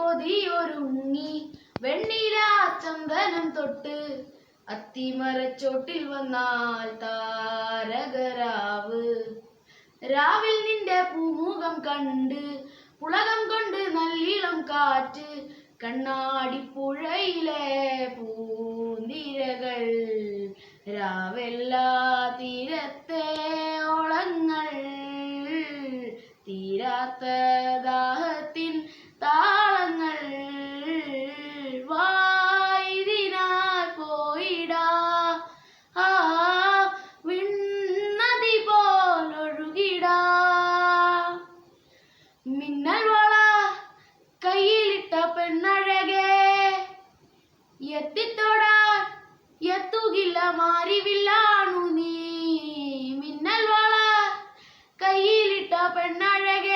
കൊതിയൊരുങ്ങി വെണ്ണീരാ ചന്ദനം തൊട്ട് അത്തിമരച്ചോട്ടിൽ വന്നാൽ താരകരാവ്. രാവിൽ നിന്റെ പൂമുഖം കണ്ട് പുളകം കൊണ്ട് നല്ലിളം കാറ്റ് കണ്ണാടിപ്പുഴയിലെ പൂന്തിരകൾ രാവെല്ലാ തീരത്തെ ഓളങ്ങൾ തീരാത്ത ಮೆಲ್ವಳ ಕೈಯಿಲಿಟ್ಟ ಪೆನ್ನಡೆಗೆ ಎತ್ತಿತ್ತೋಡ ಎತ್ತುಗಿಲ್ಲ ಮಾರಿವಿಲ್ಲ ನೀ. ಮಿನ್ನಲ್ವಾಳ ಕೈಯಲ್ಲಿಟ್ಟ ಪೆನ್ನಡೆಗೆ